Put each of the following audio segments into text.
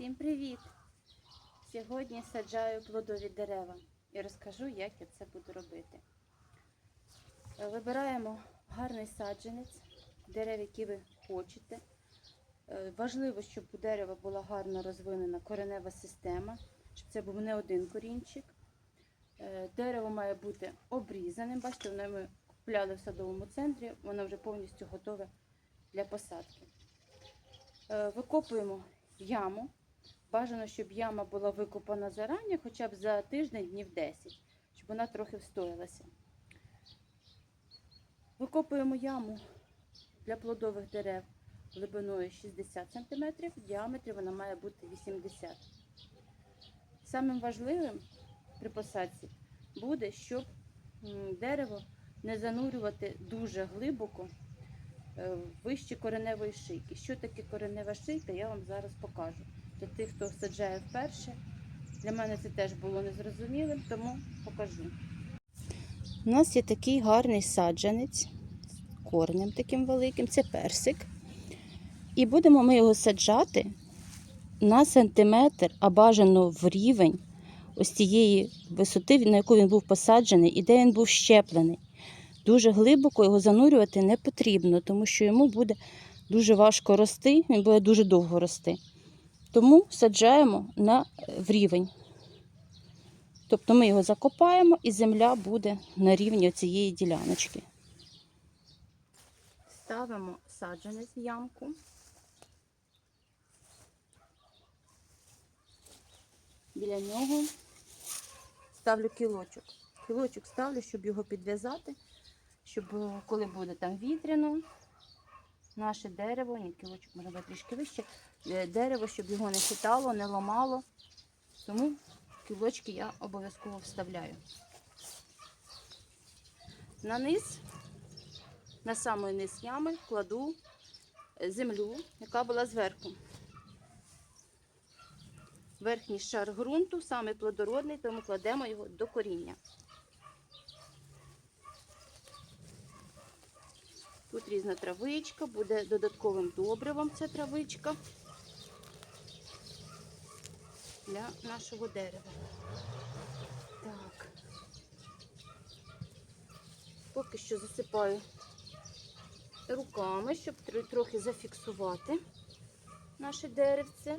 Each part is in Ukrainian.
Всім привіт! Сьогодні саджаю плодові дерева і розкажу, як я це буду робити. Е, Вибираємо гарний саджанець, дерев, які ви хочете. Е, Важливо, щоб у дерева була гарно розвинена коренева система, щоб це був не один корінчик. Е, Дерево має бути обрізаним. Бачите, воно ми купляли в садовому центрі, воно вже повністю готове для посадки. Викопуємо яму. Бажано, щоб яма була викопана зарані, хоча б за тиждень, днів 10, щоб вона трохи встоялася. Викопуємо яму для плодових дерев глибиною 60 см, в діаметрі вона має бути 80 Самим важливим при посадці буде, щоб дерево не занурювати дуже глибоко е, вище кореневої шийки. Що таке коренева шийка, я вам зараз покажу. Для тих, хто саджає вперше. Для мене це теж було незрозумілим, тому покажу. У нас є такий гарний саджанець з корнем таким великим, це персик. І будемо ми його саджати на сантиметр, а бажано в рівень ось цієї висоти, на яку він був посаджений і де він був щеплений. Дуже глибоко його занурювати не потрібно, тому що йому буде дуже важко рости, він буде дуже довго рости. Тому саджаємо на, в рівень. Тобто ми його закопаємо і земля буде на рівні цієї діляночки. Ставимо саджанець в ямку. Біля нього ставлю кілочок. Кілочок ставлю, щоб його підв'язати, щоб е, коли буде там вітряно, наше дерево, кілочок може трішки вище, е, дерево, щоб його не хитало, не ламало. Тому кілочки я обов'язково вставляю. На низ, на самий низ ями кладу е, землю, яка була зверху. Верхній шар ґрунту, саме плодородний, тому кладемо його до коріння. Тут різна травичка, буде додатковим добривом ця травичка для нашого дерева. Так. Поки що засипаю руками, щоб трохи зафіксувати наше деревце.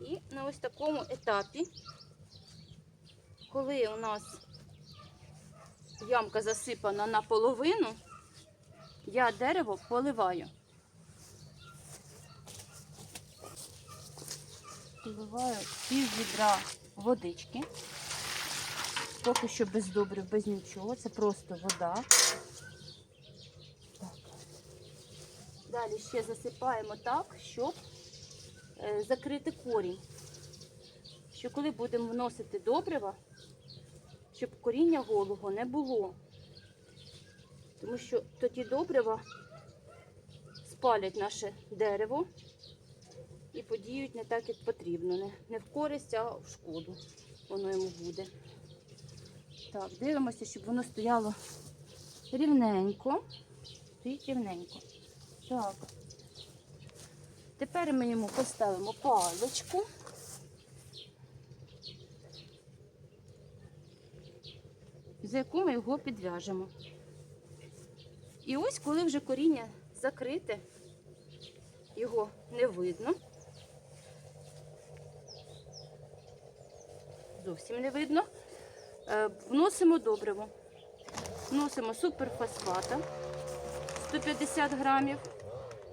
І на ось такому етапі, коли у нас ямка засипана наполовину, я дерево поливаю. Поливаю пів відра водички. Поки що без добрив, без нічого. Це просто вода. Далі ще засипаємо так, щоб е, закрити корінь. Що коли будемо вносити добрива, щоб коріння голого не було. Тому що тоді добрива спалять наше дерево і подіють не так, як потрібно. Не, в користь, а в шкоду воно йому буде. Так, дивимося, щоб воно стояло рівненько. Стоїть рівненько. Так. Тепер ми йому поставимо паличку. За яку ми його підв'яжемо. І ось, коли вже коріння закрите, його не видно. Зовсім не видно. Е, Вносимо добриво. Вносимо суперфосфата 150 грамів.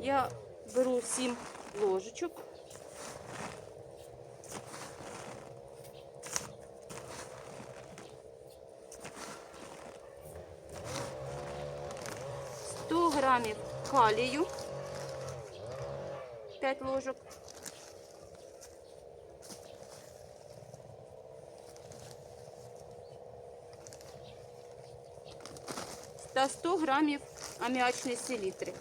Я беру 7 ложечок. Сто грамів калію. 5 ложок. Та 100 грамів аміачної селітри.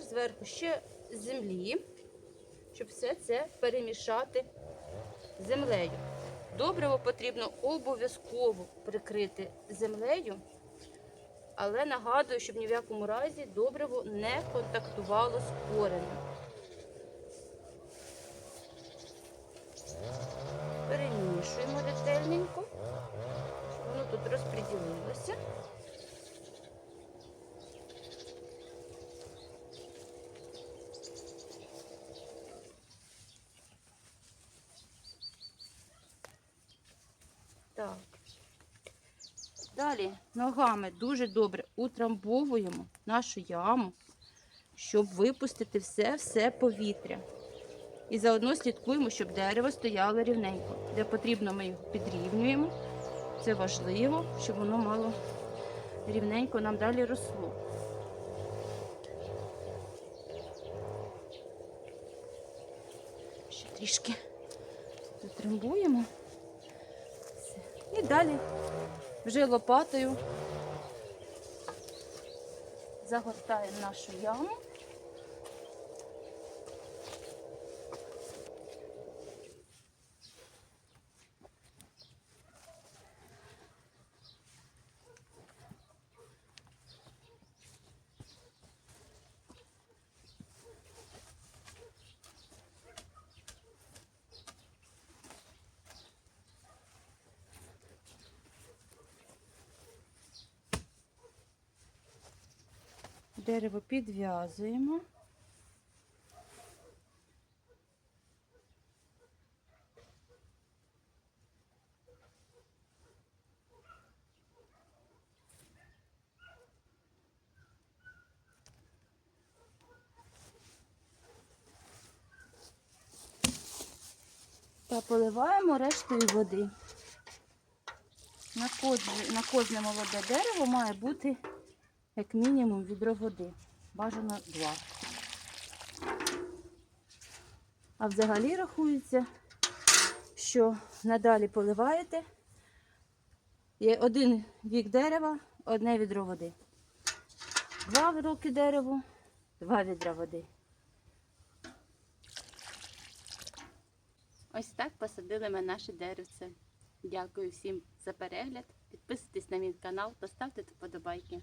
Зверху ще землі, щоб все це перемішати землею. Добриво потрібно обов'язково прикрити землею, але нагадую, щоб ні в якому разі добриво не контактувало з коренем. Перемішуємо ретельненько, щоб воно тут розподілилося. Так. Далі ногами дуже добре утрамбовуємо нашу яму, щоб випустити все-все повітря. І заодно слідкуємо, щоб дерево стояло рівненько. Де потрібно, ми його підрівнюємо. Це важливо, щоб воно мало рівненько нам далі росло. Ще трішки затрамбуємо. І далі вже лопатою загортаємо нашу яму. Дерево підв'язуємо. Та поливаємо рештою води. На кожне, молоде дерево має бути як мінімум відро води. Бажано два. А взагалі рахується, що надалі поливаєте є один вік дерева, одне відро води. Два роки дереву, два відра води. Ось так посадили ми наше деревце. Дякую всім за перегляд. Підписуйтесь на мій канал, поставте вподобайки.